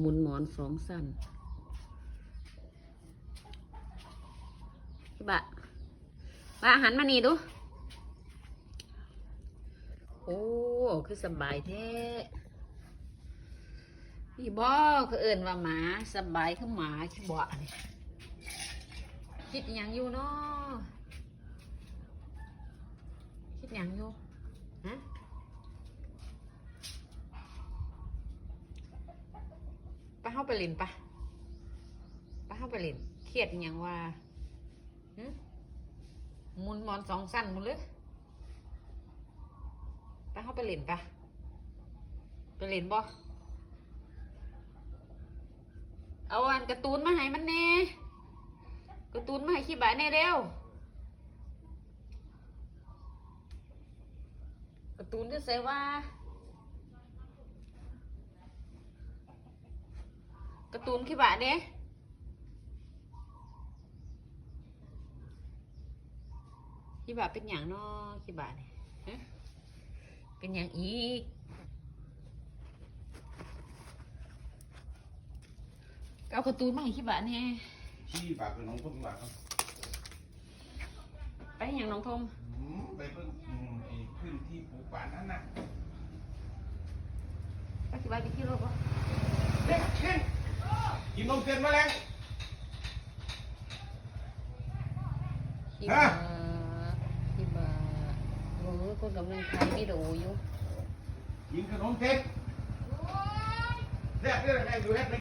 หมุนหมอนสองสั้นบะบะหันมานี่ดู โอ้ คือสบายแท้พี่บอคือเอินว่าหมาสบายคือหมาขี้บ่นี่คิดอหยังอยู่เนาะคิดอหยังอยู่ฮะ ไปเข้าไปเลินปะไปเข้าไปเลินเครียดอหยังว่าหมุนมอนสองสั้นมุนเลยไปเข้าไปเล่นปะไปเล่นบ่เอาอันการ์ตูนมาให้มันแน่การ์ตูนมาให้ขี้บายแน่เร็วการ์ตูนจะใส่ว่า การ์ตูนขี้บายเด้ขี้บายเป็นอย่างเนาะขี้บายเนี่ยฮะเป็นอย่างอีกเอาการะตูนมาให้ขี้บะเนี่ยชี้ปากกับน้องทุ่มปากครับไปอย่างน้องทมอืมไปเพิ่งอืมไอ้พื้นที่ปลูกป่านั่นน่ะไปขี้บะไปขี้รถวะเด็กเช่น กินนมเส้นมาแล้วขี้บะขี้บะโอ้ยคนกำ